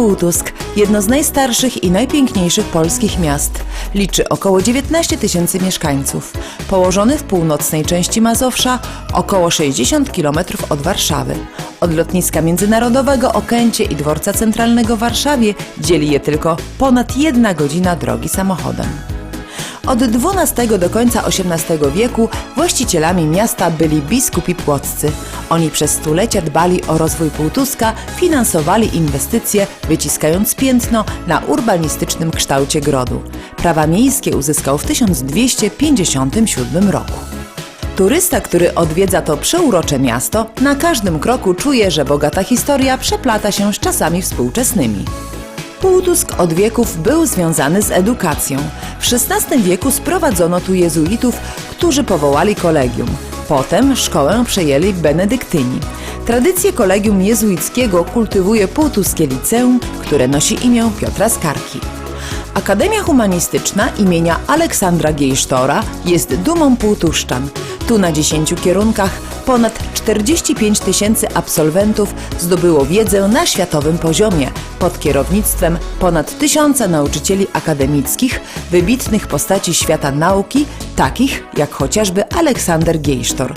Półtusk, jedno z najstarszych i najpiękniejszych polskich miast. Liczy około 19 tysięcy mieszkańców. Położony w północnej części Mazowsza, około 60 km od Warszawy. Od lotniska międzynarodowego Okęcie i dworca centralnego w Warszawie dzieli je tylko ponad jedna godzina drogi samochodem. Od XII do końca XVIII wieku właścicielami miasta byli biskupi płoccy. Oni przez stulecia dbali o rozwój Półtuska, finansowali inwestycje, wyciskając piętno na urbanistycznym kształcie grodu. Prawa miejskie uzyskał w 1257 roku. Turysta, który odwiedza to przeurocze miasto, na każdym kroku czuje, że bogata historia przeplata się z czasami współczesnymi. Półtusk od wieków był związany z edukacją. W XVI wieku sprowadzono tu jezuitów, którzy powołali kolegium. Potem szkołę przejęli benedyktyni. Tradycję kolegium jezuickiego kultywuje półtuskie liceum, które nosi imię Piotra Skarki. Akademia Humanistyczna imienia Aleksandra Giejsztora jest dumą półtuszczan. Tu na 10 kierunkach ponad 45 tysięcy absolwentów zdobyło wiedzę na światowym poziomie pod kierownictwem ponad tysiąca nauczycieli akademickich, wybitnych postaci świata nauki, takich jak chociażby Aleksander Giejsztor.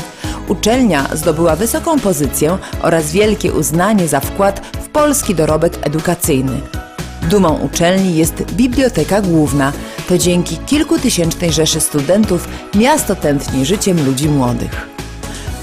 Uczelnia zdobyła wysoką pozycję oraz wielkie uznanie za wkład w polski dorobek edukacyjny. Dumą uczelni jest Biblioteka Główna. To dzięki kilkutysięcznej rzeszy studentów miasto tętni życiem ludzi młodych.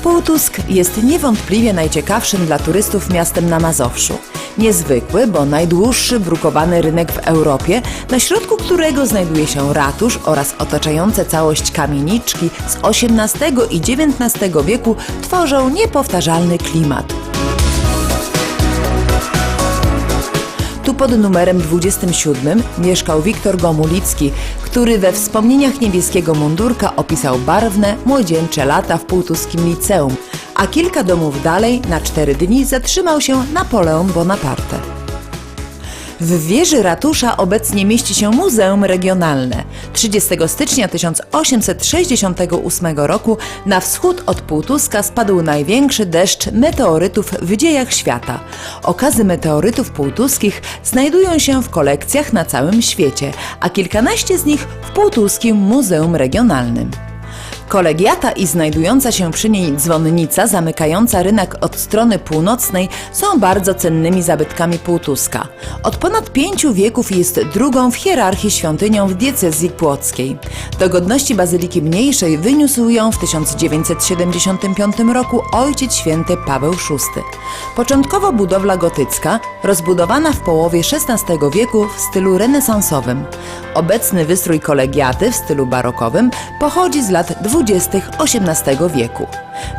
Półtusk jest niewątpliwie najciekawszym dla turystów miastem na Mazowszu. Niezwykły, bo najdłuższy brukowany rynek w Europie, na środku którego znajduje się ratusz oraz otaczające całość kamieniczki z XVIII i XIX wieku tworzą niepowtarzalny klimat. Tu pod numerem 27 mieszkał Wiktor Gomulicki, który we wspomnieniach niebieskiego mundurka opisał barwne, młodzieńcze lata w półtuskim liceum, a kilka domów dalej na cztery dni zatrzymał się Napoleon Bonaparte. W wieży ratusza obecnie mieści się Muzeum Regionalne. 30 stycznia 1868 roku na wschód od Półtuska spadł największy deszcz meteorytów w dziejach świata. Okazy meteorytów półtuskich znajdują się w kolekcjach na całym świecie, a kilkanaście z nich w Półtuskim Muzeum Regionalnym. Kolegiata i znajdująca się przy niej dzwonnica zamykająca rynek od strony północnej są bardzo cennymi zabytkami Półtuska. Od ponad pięciu wieków jest drugą w hierarchii świątynią w diecezji płockiej. Do godności bazyliki mniejszej wyniósł ją w 1975 roku ojciec święty Paweł VI. Początkowo budowla gotycka, rozbudowana w połowie XVI wieku w stylu renesansowym. Obecny wystrój kolegiaty w stylu barokowym pochodzi z lat 20. XVIII wieku.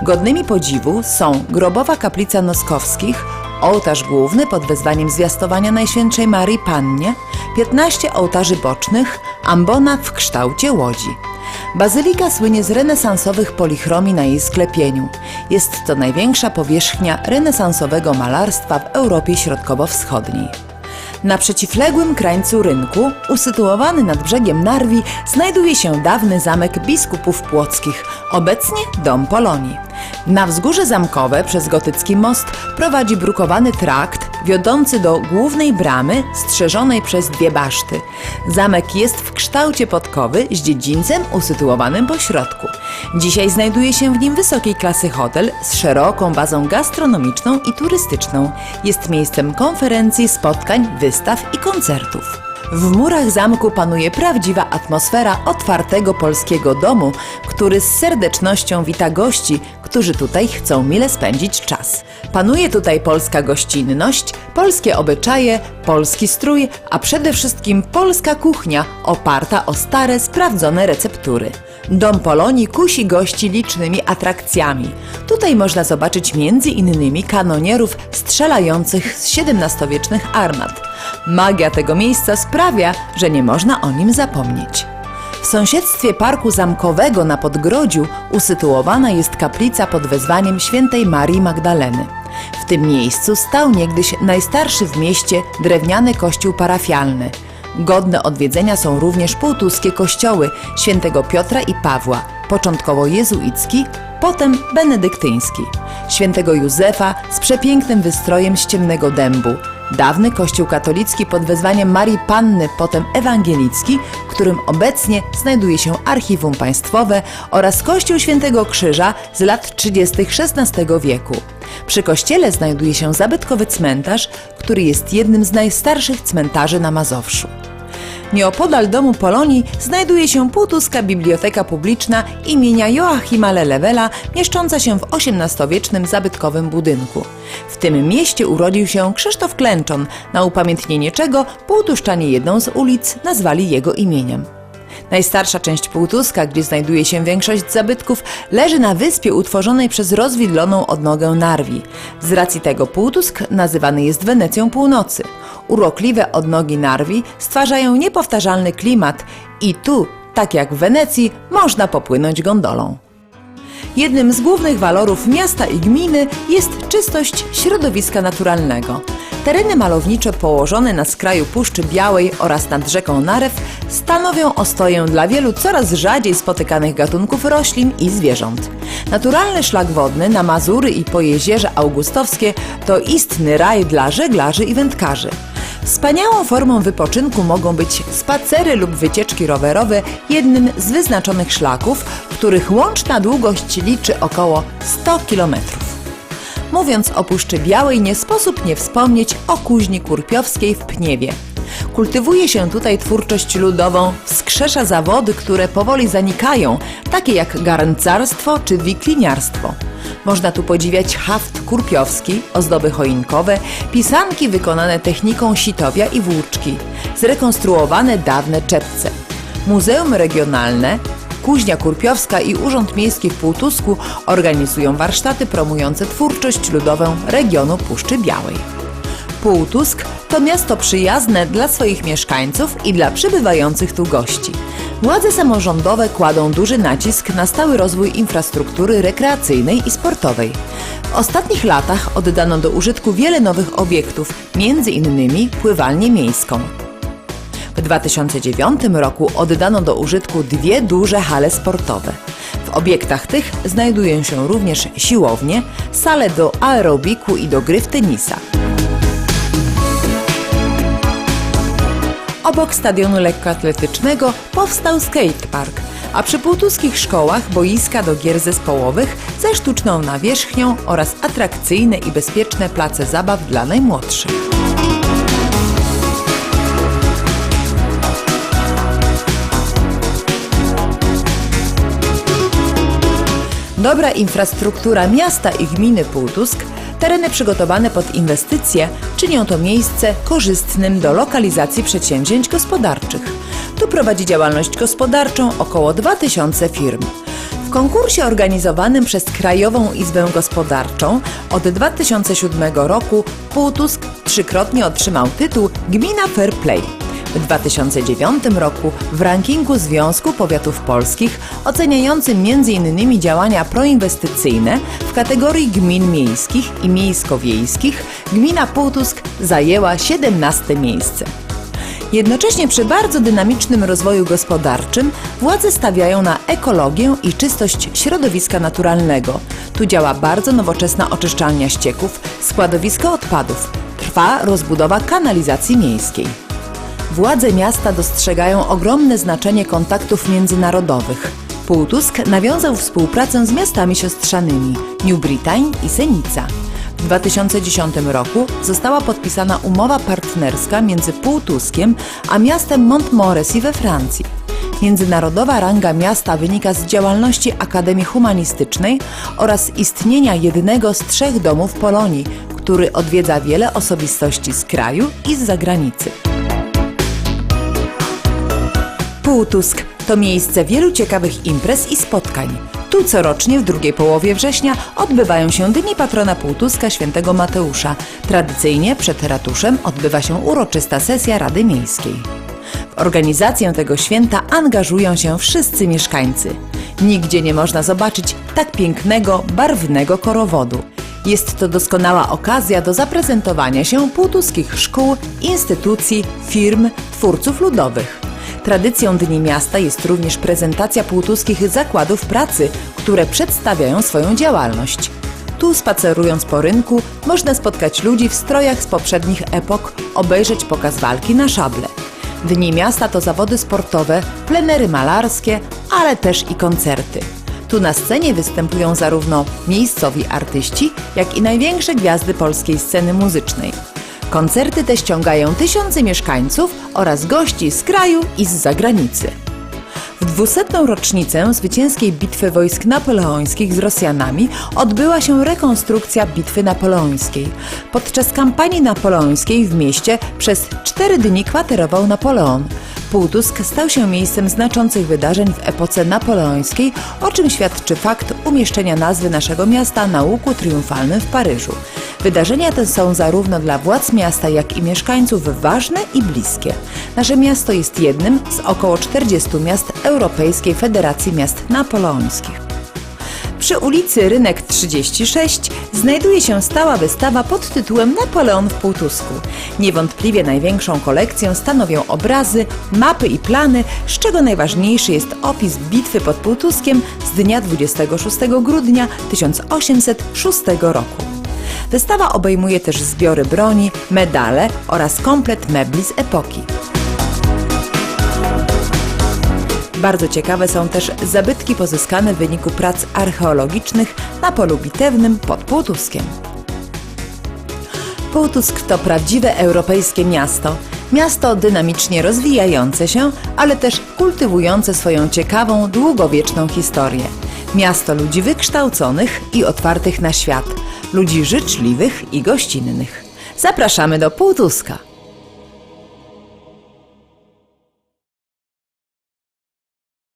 Godnymi podziwu są grobowa kaplica Noskowskich, ołtarz główny pod wezwaniem zwiastowania Najświętszej Marii Pannie, 15 ołtarzy bocznych, ambona w kształcie łodzi. Bazylika słynie z renesansowych polichromii na jej sklepieniu. Jest to największa powierzchnia renesansowego malarstwa w Europie Środkowo-Wschodniej. Na przeciwległym krańcu rynku, usytuowany nad brzegiem Narwi, znajduje się dawny zamek biskupów płockich, obecnie Dom Polonii. Na wzgórze zamkowe przez gotycki most prowadzi brukowany trakt wiodący do głównej bramy strzeżonej przez dwie baszty. Zamek jest w kształcie podkowy z dziedzińcem usytuowanym po środku. Dzisiaj znajduje się w nim wysokiej klasy hotel z szeroką bazą gastronomiczną i turystyczną. Jest miejscem konferencji, spotkań, wystaw i koncertów. W murach zamku panuje prawdziwa atmosfera otwartego polskiego domu, który z serdecznością wita gości, którzy tutaj chcą mile spędzić czas. Panuje tutaj polska gościnność, polskie obyczaje, polski strój, a przede wszystkim polska kuchnia oparta o stare, sprawdzone receptury. Dom Polonii kusi gości licznymi atrakcjami. Tutaj można zobaczyć innymi kanonierów strzelających z XVII-wiecznych armat. Magia tego miejsca sprawia, że nie można o nim zapomnieć. W sąsiedztwie Parku Zamkowego na Podgrodziu usytuowana jest kaplica pod wezwaniem świętej Marii Magdaleny. W tym miejscu stał niegdyś najstarszy w mieście drewniany kościół parafialny. Godne odwiedzenia są również półtuskie kościoły świętego Piotra i Pawła, początkowo jezuicki, potem benedyktyński, świętego Józefa z przepięknym wystrojem z ciemnego dębu, dawny kościół katolicki pod wezwaniem Marii Panny, potem ewangelicki, w którym obecnie znajduje się archiwum państwowe oraz kościół świętego Krzyża z lat 30. XVI wieku. Przy kościele znajduje się zabytkowy cmentarz, który jest jednym z najstarszych cmentarzy na Mazowszu. Nieopodal domu Polonii znajduje się półtuska biblioteka publiczna imienia Joachima Lelewela, mieszcząca się w XVIII-wiecznym zabytkowym budynku. W tym mieście urodził się Krzysztof Klęczon, na upamiętnienie czego półtuszczanie jedną z ulic nazwali jego imieniem. Najstarsza część Półtuska, gdzie znajduje się większość zabytków, leży na wyspie utworzonej przez rozwidloną odnogę Narwi. Z racji tego Półtusk nazywany jest Wenecją Północy. Urokliwe odnogi Narwi stwarzają niepowtarzalny klimat i tu, tak jak w Wenecji, można popłynąć gondolą. Jednym z głównych walorów miasta i gminy jest czystość środowiska naturalnego. Tereny malownicze położone na skraju Puszczy Białej oraz nad rzeką Narew stanowią ostoję dla wielu coraz rzadziej spotykanych gatunków roślin i zwierząt. Naturalny szlak wodny na Mazury i po Jezierze Augustowskie to istny raj dla żeglarzy i wędkarzy. Wspaniałą formą wypoczynku mogą być spacery lub wycieczki rowerowe jednym z wyznaczonych szlaków, których łączna długość liczy około 100 kilometrów. Mówiąc o Puszczy Białej, nie sposób nie wspomnieć o kuźni kurpiowskiej w Pniewie. Kultywuje się tutaj twórczość ludową, wskrzesza zawody, które powoli zanikają, takie jak garncarstwo czy wikliniarstwo. Można tu podziwiać haft kurpiowski, ozdoby choinkowe, pisanki wykonane techniką sitowia i włóczki, zrekonstruowane dawne czepce. Muzeum Regionalne, Kuźnia Kurpiowska i Urząd Miejski w Półtusku organizują warsztaty promujące twórczość ludową regionu Puszczy Białej. Półtusk to miasto przyjazne dla swoich mieszkańców i dla przybywających tu gości. Władze samorządowe kładą duży nacisk na stały rozwój infrastruktury rekreacyjnej i sportowej. W ostatnich latach oddano do użytku wiele nowych obiektów, między innymi pływalnię miejską. W 2009 roku oddano do użytku dwie duże hale sportowe. W obiektach tych znajdują się również siłownie, sale do aerobiku i do gry w tenisa. Obok stadionu lekkoatletycznego powstał skatepark, a przy półtuskich szkołach boiska do gier zespołowych ze sztuczną nawierzchnią oraz atrakcyjne i bezpieczne place zabaw dla najmłodszych. Dobra infrastruktura miasta i gminy Półtusk, tereny przygotowane pod inwestycje czynią to miejsce korzystnym do lokalizacji przedsięwzięć gospodarczych. Tu prowadzi działalność gospodarczą około 2000 firm. W konkursie organizowanym przez Krajową Izbę Gospodarczą od 2007 roku Półtusk trzykrotnie otrzymał tytuł Gmina Fair Play. W 2009 roku w rankingu Związku Powiatów Polskich oceniającym m.in. działania proinwestycyjne w kategorii gmin miejskich i miejsko-wiejskich gmina Półtusk zajęła 17 miejsce. Jednocześnie przy bardzo dynamicznym rozwoju gospodarczym władze stawiają na ekologię i czystość środowiska naturalnego. Tu działa bardzo nowoczesna oczyszczalnia ścieków, składowisko odpadów. Trwa rozbudowa kanalizacji miejskiej. Władze miasta dostrzegają ogromne znaczenie kontaktów międzynarodowych. Półtusk nawiązał współpracę z miastami siostrzanymi New Britain i Senica. W 2010 roku została podpisana umowa partnerska między Półtuskiem a miastem Montmorency we Francji. Międzynarodowa ranga miasta wynika z działalności Akademii Humanistycznej oraz istnienia jednego z trzech domów Polonii, który odwiedza wiele osobistości z kraju i z zagranicy. Półtusk to miejsce wielu ciekawych imprez i spotkań. Tu corocznie w drugiej połowie września odbywają się Dni Patrona Półtuska Świętego Mateusza. Tradycyjnie przed ratuszem odbywa się uroczysta sesja Rady Miejskiej. W organizację tego święta angażują się wszyscy mieszkańcy. Nigdzie nie można zobaczyć tak pięknego, barwnego korowodu. Jest to doskonała okazja do zaprezentowania się półtuskich szkół, instytucji, firm, twórców ludowych. Tradycją Dni Miasta jest również prezentacja półtuskich zakładów pracy, które przedstawiają swoją działalność. Tu spacerując po rynku można spotkać ludzi w strojach z poprzednich epok, obejrzeć pokaz walki na szable. Dni Miasta to zawody sportowe, plenery malarskie, ale też i koncerty. Tu na scenie występują zarówno miejscowi artyści, jak i największe gwiazdy polskiej sceny muzycznej. Koncerty te ściągają tysiące mieszkańców oraz gości z kraju i z zagranicy. W 200. rocznicę zwycięskiej bitwy wojsk napoleońskich z Rosjanami odbyła się rekonstrukcja bitwy napoleońskiej. Podczas kampanii napoleońskiej w mieście przez cztery dni kwaterował Napoleon. Półtusk stał się miejscem znaczących wydarzeń w epoce napoleońskiej, o czym świadczy fakt umieszczenia nazwy naszego miasta na łuku triumfalnym w Paryżu. Wydarzenia te są zarówno dla władz miasta, jak i mieszkańców ważne i bliskie. Nasze miasto jest jednym z około 40 miast Europejskiej Federacji Miast Napoleońskich. Przy ulicy Rynek 36 znajduje się stała wystawa pod tytułem Napoleon w Półtusku. Niewątpliwie największą kolekcję stanowią obrazy, mapy i plany, z czego najważniejszy jest opis bitwy pod Półtuskiem z dnia 26 grudnia 1806 roku. Wystawa obejmuje też zbiory broni, medale oraz komplet mebli z epoki. Bardzo ciekawe są też zabytki pozyskane w wyniku prac archeologicznych na polu bitewnym pod Półtuskiem. Półtusk to prawdziwe europejskie miasto. Miasto dynamicznie rozwijające się, ale też kultywujące swoją ciekawą, długowieczną historię. Miasto ludzi wykształconych i otwartych na świat, ludzi życzliwych i gościnnych. Zapraszamy do Półtuska.